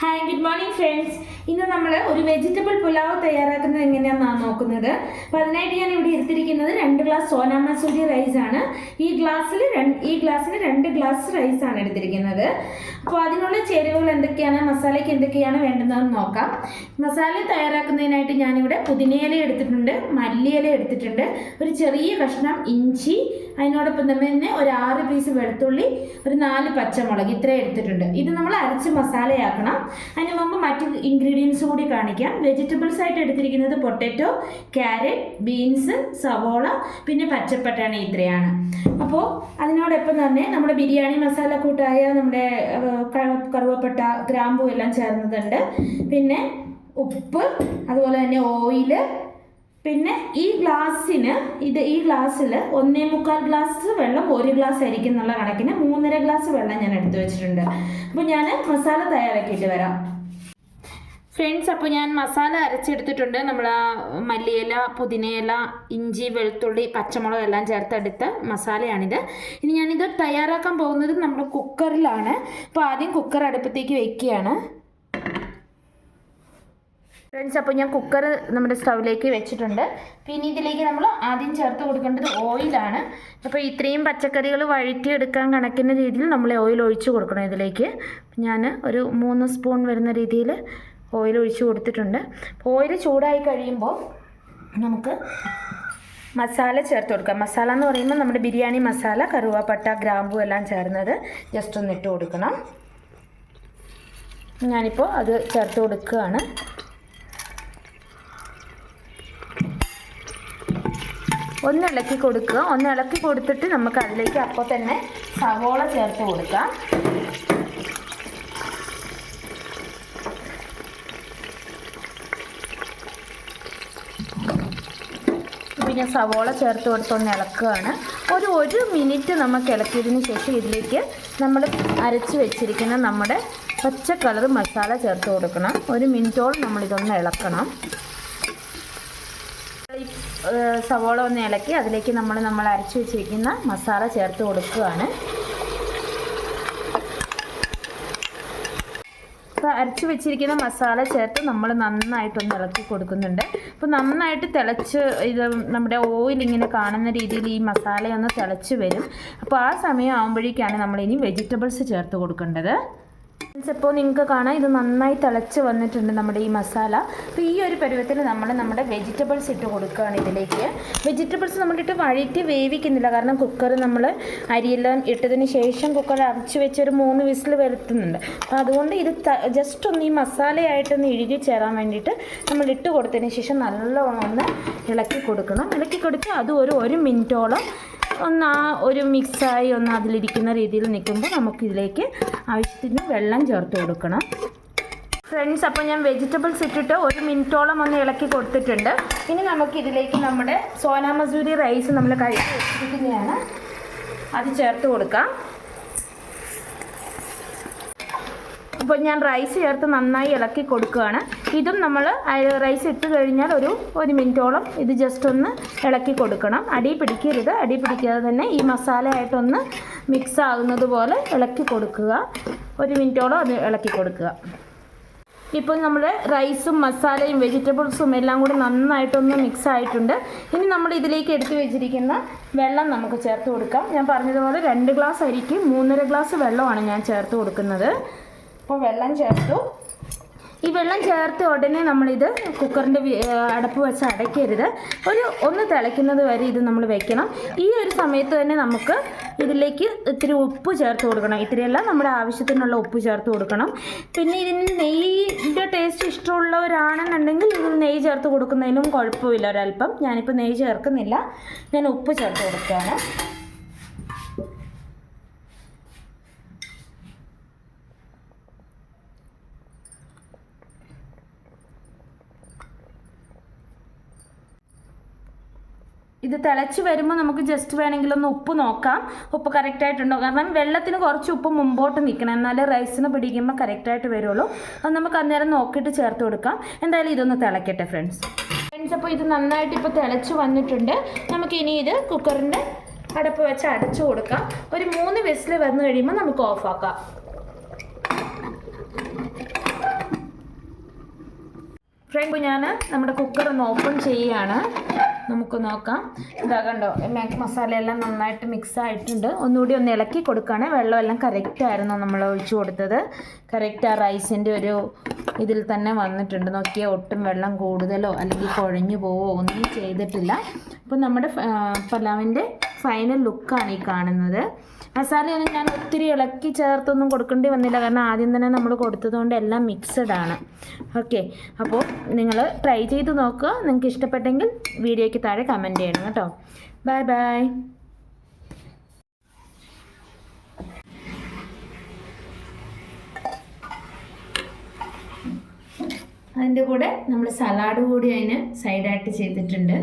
Hi good morning friends ഇന്ന് നമ്മൾ ഒരു വെജിറ്റബിൾ പുലാവ് തയ്യാറാക്കുന്നത് എങ്ങനെയാണെന്നാണ് നോക്കുന്നത്. അപ്പോൾ അതിനായിട്ട് ഞാൻ ഇവിടെ എടുത്തിരിക്കുന്നത് രണ്ട് ഗ്ലാസ് സോനാ മസൂരി റൈസ് ആണ്. ഈ ഗ്ലാസ്സിൽ ഈ ഗ്ലാസ്സിന് രണ്ട് ഗ്ലാസ് റൈസ് ആണ് എടുത്തിരിക്കുന്നത്. അപ്പോൾ അതിനുള്ള ചേരുവകൾ എന്തൊക്കെയാണ്? മസാലയ്ക്ക് എന്തൊക്കെയാണ് വേണ്ടതെന്ന് നോക്കാം. മസാല തയ്യാറാക്കുന്നതിനായിട്ട് ഞാനിവിടെ പുതിനയില എടുത്തിട്ടുണ്ട് മല്ലിയില എടുത്തിട്ടുണ്ട് ഒരു ചെറിയ കഷ്ണം ഇഞ്ചി അതിനോടൊപ്പം തന്നെ ഒരു ആറ് പീസ് വെളുത്തുള്ളി ഒരു നാല് പച്ചമുളക് ഇത്രയും എടുത്തിട്ടുണ്ട്. ഇത് നമ്മൾ അരച്ച് മസാലയാക്കണം. അതിന് മുമ്പ് മറ്റ് ഇൻഗ്രീഡിയൻസ് കൂടി കാണിക്കാം. വെജിറ്റബിൾസ് ആയിട്ട് എടുത്തിരിക്കുന്നത് പൊട്ടറ്റോ ക്യാരറ്റ് ബീൻസ് സവോള പിന്നെ പച്ചപ്പട്ടാണി ഇത്രയാണ്. അപ്പോൾ അതിനോടൊപ്പം തന്നെ നമ്മുടെ ബിരിയാണി മസാല കൂട്ടായ നമ്മുടെ കറുവപ്പട്ട ഗ്രാമ്പു എല്ലാം ചേർന്നതുണ്ട്. പിന്നെ ഉപ്പ് അതുപോലെ തന്നെ ഓയിൽ പിന്നെ ഈ ഗ്ലാസ്സിന് ഇത് ഈ ഗ്ലാസ്സിൽ ഒന്നേ മുക്കാൽ ഗ്ലാസ് വെള്ളം ഒരു ഗ്ലാസ് ആയിരിക്കും എന്നുള്ള കണക്കിന് മൂന്നര ഗ്ലാസ് വെള്ളം ഞാൻ എടുത്തു വെച്ചിട്ടുണ്ട്. അപ്പോൾ ഞാൻ മസാല തയ്യാറാക്കിയിട്ട് വരാം. ഫ്രണ്ട്സ് അപ്പോൾ ഞാൻ മസാല അരച്ചെടുത്തിട്ടുണ്ട്. നമ്മൾ ആ മല്ലിയില പുതിനയില ഇഞ്ചി വെളുത്തുള്ളി പച്ചമുളക് എല്ലാം ചേർത്തെടുത്ത മസാലയാണിത്. ഇനി ഞാനിത് തയ്യാറാക്കാൻ പോകുന്നത് നമ്മൾ കുക്കറിലാണ് അപ്പോൾ ആദ്യം കുക്കർ അടുപ്പത്തേക്ക് വെക്കുകയാണ്. ഫ്രണ്ട്സ് അപ്പോൾ ഞാൻ കുക്കർ നമ്മുടെ സ്റ്റൗവിലേക്ക് വെച്ചിട്ടുണ്ട്. പിന്നെ ഇതിലേക്ക് നമ്മൾ ആദ്യം ചേർത്ത് കൊടുക്കേണ്ടത് ഓയിലാണ് അപ്പോൾ ഇത്രയും പച്ചക്കറികൾ വഴറ്റിയെടുക്കാൻ കണക്കുന്ന രീതിയിൽ നമ്മൾ ഓയിൽ ഒഴിച്ച് കൊടുക്കണം ഇതിലേക്ക്. ഞാൻ ഒരു മൂന്ന് സ്പൂൺ വരുന്ന രീതിയിൽ ഓയിൽ ഒഴിച്ച് കൊടുത്തിട്ടുണ്ട്. ഓയിൽ ചൂടായി കഴിയുമ്പോൾ നമുക്ക് മസാല ചേർത്ത് കൊടുക്കാം. മസാല എന്ന് പറയുമ്പോൾ നമ്മുടെ ബിരിയാണി മസാല കറുവാപ്പട്ട ഗ്രാമ്പു എല്ലാം ചേർന്നത് ജസ്റ്റ് ഒന്ന് ഇട്ട് കൊടുക്കണം. ഞാനിപ്പോൾ അത് ചേർത്ത് കൊടുക്കുകയാണ്. ഒന്ന് ഇളക്കി കൊടുക്കുക. ഒന്ന് ഇളക്കി കൊടുത്തിട്ട് നമുക്ക് അതിലേക്ക് അപ്പോൾ തന്നെ സവോള ചേർത്ത് കൊടുക്കാം. പിന്നെ സവോള ചേർത്ത് കൊടുത്തൊന്ന് ഇളക്കുകയാണ്. ഒരു ഒരു മിനിറ്റ് നമുക്ക് ഇളക്കിയതിന് ശേഷം ഇതിലേക്ക് നമ്മൾ അരച്ച് വെച്ചിരിക്കുന്ന നമ്മുടെ പച്ച കളർ മസാല ചേർത്ത് കൊടുക്കണം. ഒരു മിനിറ്റോളം നമ്മളിതൊന്ന് ഇളക്കണം. സവോള ഒന്ന് ഇളക്കി അതിലേക്ക് നമ്മൾ നമ്മൾ അരച്ചു വെച്ചിരിക്കുന്ന മസാല ചേർത്ത് കൊടുക്കുകയാണ്. അപ്പോൾ അരച്ചു വെച്ചിരിക്കുന്ന മസാല ചേർത്ത് നമ്മൾ നന്നായിട്ടൊന്ന് ഇളക്കി കൊടുക്കുന്നുണ്ട്. അപ്പോൾ നന്നായിട്ട് തിളച്ച് ഇത് നമ്മുടെ ഓയിൽ ഇങ്ങനെ കാണുന്ന രീതിയിൽ ഈ മസാലയൊന്ന് തിളച്ച് വരും. അപ്പോൾ ആ സമയം ആകുമ്പോഴേക്കാണ് നമ്മൾ ഇനി വെജിറ്റബിൾസ് ചേർത്ത് കൊടുക്കേണ്ടത്. ഇപ്പോൾ നിങ്ങൾക്ക് കാണാം ഇത് നന്നായി തിളച്ച് വന്നിട്ടുണ്ട് നമ്മുടെ ഈ മസാല. അപ്പോൾ ഈ ഒരു പരുവത്തിൽ നമ്മൾ നമ്മുടെ വെജിറ്റബിൾസ് ഇട്ട് കൊടുക്കുകയാണ് ഇതിലേക്ക്. വെജിറ്റബിൾസ് നമ്മളിട്ട് വഴറ്റി വേവിക്കുന്നില്ല കാരണം കുക്കർ നമ്മൾ അരിയെല്ലാം ഇട്ടതിന് ശേഷം കുക്കർ അടച്ച് വെച്ച് ഒരു മൂന്ന് വിസിൽ വരുത്തുന്നുണ്ട്. അപ്പോൾ അതുകൊണ്ട് ഇത് ജസ്റ്റ് ഒന്ന് ഈ മസാലയായിട്ടൊന്ന് ഇഴുകി ചേരാൻ വേണ്ടിയിട്ട് നമ്മൾ ഇട്ട് കൊടുത്തതിന് ശേഷം നല്ലോണം ഒന്ന് ഇളക്കി കൊടുക്കണം. ഇളക്കി കൊടുത്ത് അത് ഒരു ഒരു മിനിറ്റോളം ഒന്ന് ആ ഒരു മിക്സായി ഒന്ന് അതിലിരിക്കുന്ന രീതിയിൽ നിൽക്കുമ്പോൾ നമുക്കിതിലേക്ക് ആവശ്യത്തിന് വെള്ളം ചേർത്ത് കൊടുക്കണം. ഫ്രണ്ട്സ് അപ്പോൾ ഞാൻ വെജിറ്റബിൾസ് ഇട്ടിട്ട് ഒരു മിനിറ്റോളം ഒന്ന് ഇളക്കി കൊടുത്തിട്ടുണ്ട്. ഇനി നമുക്ക് ഇതിലേക്ക് നമ്മുടെ സോനാ മസൂരി റൈസ് നമ്മൾ കഴുകി വെച്ചിരിക്കുന്നതാണ്. അത് ചേർത്ത് കൊടുക്കാം. അപ്പോൾ ഞാൻ റൈസ് ചേർത്ത് നന്നായി ഇളക്കി കൊടുക്കുകയാണ്. ഇതും നമ്മൾ റൈസ് ഇട്ട് കഴിഞ്ഞാൽ ഒരു ഒരു മിനിറ്റോളം ഇത് ജസ്റ്റ് ഒന്ന് ഇളക്കി കൊടുക്കണം. അടി പിടിക്കരുത്. അടി പിടിക്കാതെ തന്നെ ഈ മസാലയായിട്ടൊന്ന് മിക്സ് ആകുന്നത് പോലെ ഇളക്കി കൊടുക്കുക. ഒരു മിനിറ്റോളം അത് ഇളക്കി കൊടുക്കുക. ഇപ്പോൾ നമ്മൾ റൈസും മസാലയും വെജിറ്റബിൾസും എല്ലാം കൂടി നന്നായിട്ടൊന്ന് മിക്സ് ആയിട്ടുണ്ട്. ഇനി നമ്മൾ ഇതിലേക്ക് എടുത്തു വെച്ചിരിക്കുന്ന വെള്ളം നമുക്ക് ചേർത്ത് കൊടുക്കാം. ഞാൻ പറഞ്ഞതുപോലെ രണ്ട് ഗ്ലാസ് അരിക്ക് മൂന്നര ഗ്ലാസ് വെള്ളമാണ് ഞാൻ ചേർത്ത് കൊടുക്കുന്നത്. അപ്പോൾ വെള്ളം ചേർത്തു. ഈ വെള്ളം ചേർത്ത് ഉടനെ നമ്മളിത് കുക്കറിന്റെ അടപ്പ് വെച്ച് അടയ്ക്കരുത്. ഒരു ഒന്ന് തിളയ്ക്കുന്നത് വരെ ഇത് നമ്മൾ വെക്കണം. ഈ ഒരു സമയത്ത് തന്നെ നമുക്ക് ഇതിലേക്ക് ഇത്തിരി ഉപ്പ് ചേർത്ത് കൊടുക്കണം. ഇത്തിരിയല്ല നമ്മുടെ ആവശ്യത്തിനുള്ള ഉപ്പ് ചേർത്ത് കൊടുക്കണം. പിന്നെ ഇതിന് നെയ്യിന്റെ ടേസ്റ്റ് ഇഷ്ടമുള്ളവരാണെന്നുണ്ടെങ്കിൽ ഇതിൽ നെയ്യ് ചേർത്ത് കൊടുക്കുന്നതിനും കുഴപ്പമില്ല. ഒരല്പം ഞാനിപ്പോൾ നെയ്യ് ചേർക്കുന്നില്ല. ഞാൻ ഉപ്പ് ചേർത്ത് കൊടുക്കുകയാണ്. ഇത് തിളച്ച് വരുമ്പോൾ നമുക്ക് ജസ്റ്റ് വേണമെങ്കിൽ ഒന്ന് ഉപ്പ് നോക്കാം. ഉപ്പ് കറക്റ്റായിട്ടുണ്ടോ കാരണം വെള്ളത്തിന് കുറച്ച് ഉപ്പ് മുമ്പോട്ട് നിൽക്കണം എന്നാലേ റൈസിന് പിടിക്കുമ്പോൾ കറക്റ്റായിട്ട് വരുള്ളൂ. അത് നമുക്ക് അന്നേരം നോക്കിയിട്ട് ചേർത്ത് കൊടുക്കാം. എന്തായാലും ഇതൊന്ന് തിളക്കട്ടെ ഫ്രണ്ട്സ് ഫ്രണ്ട്സ് അപ്പോൾ ഇത് നന്നായിട്ട് ഇപ്പോൾ തിളച്ച് വന്നിട്ടുണ്ട്. നമുക്ക് ഇനി ഇത് കുക്കറിന്റെ അടപ്പ് വെച്ച് അടച്ചു കൊടുക്കാം. ഒരു മൂന്ന് വിസിൽ വന്നു കഴിയുമ്പോൾ നമുക്ക് ഓഫാക്കാം ഫ്രണ്ട് ഞാൻ നമ്മുടെ കുക്കർ ഒന്ന് ഓപ്പൺ ചെയ്യുകയാണ് നമുക്ക് നോക്കാം. ഇതാ കണ്ടോ മസാല മസാലയെല്ലാം നന്നായിട്ട് മിക്സ് ആയിട്ടുണ്ട്. ഒന്നുകൂടി ഒന്ന് ഇളക്കി കൊടുക്കുകയാണ്. വെള്ളമെല്ലാം കറക്റ്റായിരുന്നു നമ്മൾ ഒഴിച്ചു കൊടുത്തത്. കറക്റ്റ് ആ റൈസിന്റെ ഒരു ഇതിൽ തന്നെ വന്നിട്ടുണ്ട്. നോക്കിയാൽ ഒട്ടും വെള്ളം കൂടുതലോ അല്ലെങ്കിൽ കുഴഞ്ഞു പോവോ ഒന്നും ചെയ്തിട്ടില്ല. അപ്പോൾ നമ്മുടെ പലാവിന്റെ ഫൈനൽ ലുക്കാണ് ഈ കാണുന്നത്. മസാലയൊന്നും ഞാൻ ഒത്തിരി ഇളക്കി ചേർത്തൊന്നും കൊടുക്കേണ്ടി വന്നില്ല. കാരണം ആദ്യം തന്നെ നമ്മൾ കൊടുത്തതുകൊണ്ട് എല്ലാം മിക്സഡ് ആണ്. ഓക്കെ അപ്പോൾ നിങ്ങൾ ട്രൈ ചെയ്ത് നോക്കുക. നിങ്ങൾക്ക് ഇഷ്ടപ്പെട്ടെങ്കിൽ വീഡിയോയ്ക്ക് താഴെ കമന്റ് ചെയ്യണം കേട്ടോ. ബൈ ബൈ അതിന്റെ കൂടെ നമ്മൾ സലാഡ് കൂടി അതിന് സൈഡായിട്ട് ചെയ്തിട്ടുണ്ട്.